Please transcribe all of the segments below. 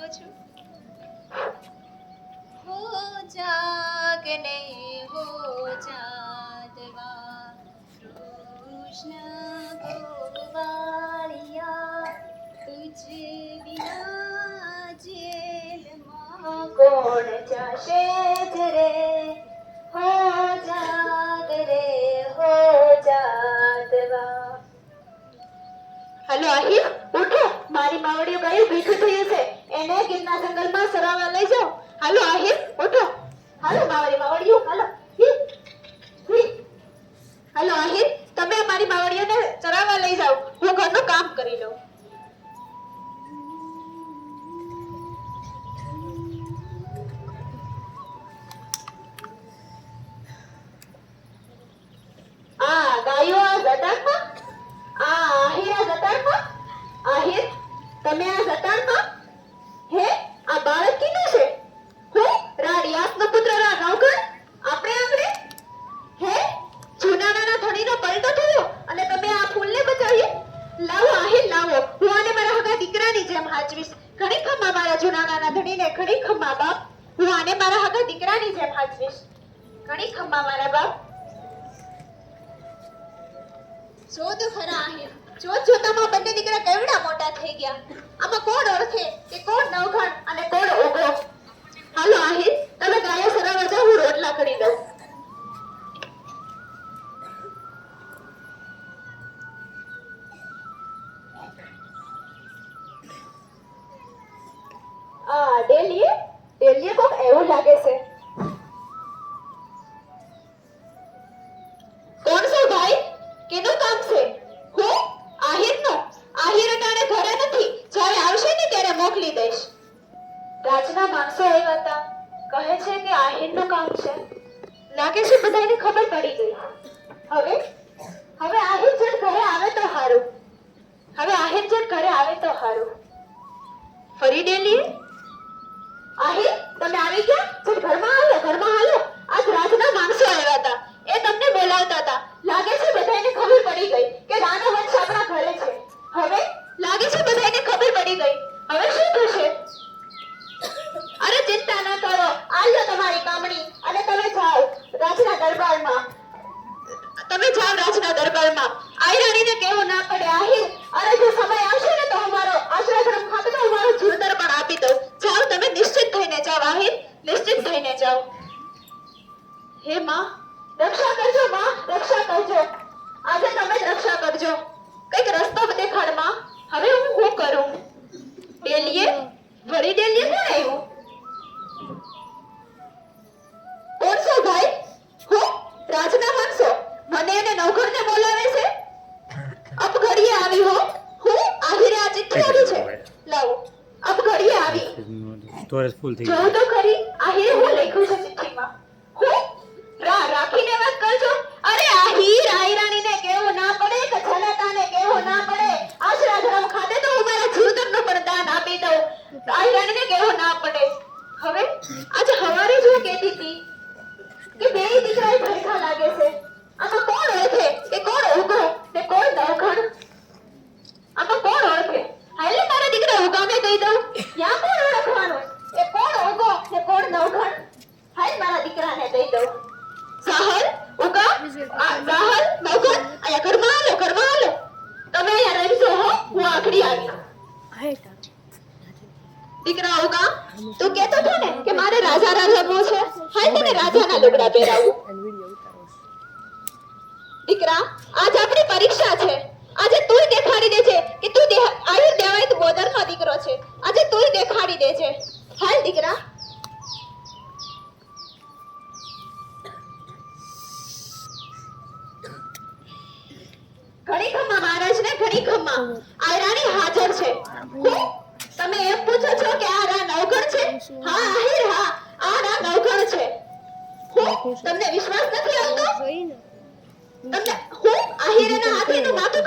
કહું છું? હો જાગને હો જાદવા કૃષ્ણ ગોવાળિયા, તુજ વિના જેલમાં કોણ જશે જ રે હો જાગ રે હો જાદવા હાલો આહિર, ઉઠો. મારી માવડીઓ ગયું ભીખું થયું છે. એને ગીરના જંગલમાં સરાવવા લઈ જાઓ. હાલો આહી ઓઠો હાલો, બાવળી બાવળીઓ, હાલો. હાલો આહી તમે મારી બાવળીઓને ચરાવવા લઈ જાઓ. હું ઘરનું કામ કરી લઉં. તમે આ ધણીને ઘણી ખમ્મા બાપ. હું આને મારા હગા દીકરાની જેમ હાજરીશ ઘણી ખમ્મા મારા બાપ. જો તો ખરા આહિર જોત જોતામાં બંને દીકરા કેવડા મોટા થઈ ગયા? આમાં કોણ ઓળખે કે કોણ નવઘણ અને કોણ ઓગળો હાલો આહિર. આ ડેલીએ ડેલીએ કોક એવું લાગે છે. કોણ છો ભાઈ? કેનું કામ છે? હું? આહિરનો? આહિર અટાણે ઘરે નથી. જ્યારે આવશે ને ત્યારે મોકલી દઈશ. રાજના માણસો આવ્યા હતા. કહે છે કે આહિરનું કામ છે. લાગે છે બધાને ખબર પડી ગઈ. હવે આઈ ના પડે. આહિર, અરે જો સમય આવશે ને તો અમારો આશ્રયક્રમ ખાતે તો અમારો જીવતર પણ આપી દઉં. જાઓ તમે નિશ્ચિત થઈને જાઓ, આહિર, નિશ્ચિત થઈને જાઓ. હે માં, રક્ષા કરજો માં, રક્ષા કરજો. આજે તમે રક્ષા કરજો. કંઈક રસ્તો દેખાડમાં. હવે હું શું કરું? આવી હો હું આવી આ ચિઠ્ઠી આવી છે. લાવો અબ ઘડીએ આવી. સ્ટોરેજ ફૂલ થઈ ગયો. તો ખરી આહી હું લખ્યું છે ચિઠ્ઠીમાં હું રા રાખીને વાત કરજો અરે આહિર આહિરાણીને કેવું ના પડે કે જનતાને કેવું ના પડે આશરાધરમ ખાતે તો હું મારા જીવતરનું પણ દાન આપી દઉં આહિરાણીને કેવું ના પડે હવે આજે હવારે જ હું કહેતી હતી કે બે દીકરાએ ભરખા લાગે છે આમાં કોણ ઓળખે કે કોણ ઉગો ને કોણ નવઘણ આમાં કોણ ઓળખે હાલે મારા દીકરા ઉગામે કહી દઉં ત્યાં કોણ ઓળખવાનું એ કોણ ઉગો ને કોણ નવઘણ હાલ મારા દીકરાને દઈ દઉં સાહલ ઉકા આ સાહલ નવઘણ અહીંયા ઘરમાં હાલો ઘરમાં હાલો તમે અહીંયા રહેજો હો હું આખડી આવી દીકરા ઉકા તું કહેતો હતો ને કે મારે રાજા રાજા છે હાલ તને રાજાના લુગડા પહેરાવું દીકરા આજ આપણી પરીક્ષા છે આજે તું દેખાડી દેજે કે તું આયુર આયુ દેવાય તું બોદરનો દીકરો છે આજે તું દેખાડી દેજે હાલ દીકરા ઘણી ખમ્મા આ રાણી હાજર છે. હું? તમે એમ પૂછો છો કે આ રા નવગણ છે? હા આહિર હા આ રા નવગણ છે. હું? તમને વિશ્વાસ નથી આવતો? તમને હું? આહિરના હાથીનું માથું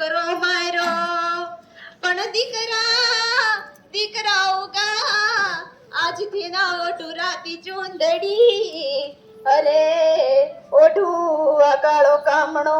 મારો. દીકરો માર્યો પણ દીકરા દીકરા ઉગા આજથી ના ઓઢું રાતી ચૂંદડી. અરે, ઓઢું અકાળો કામણો.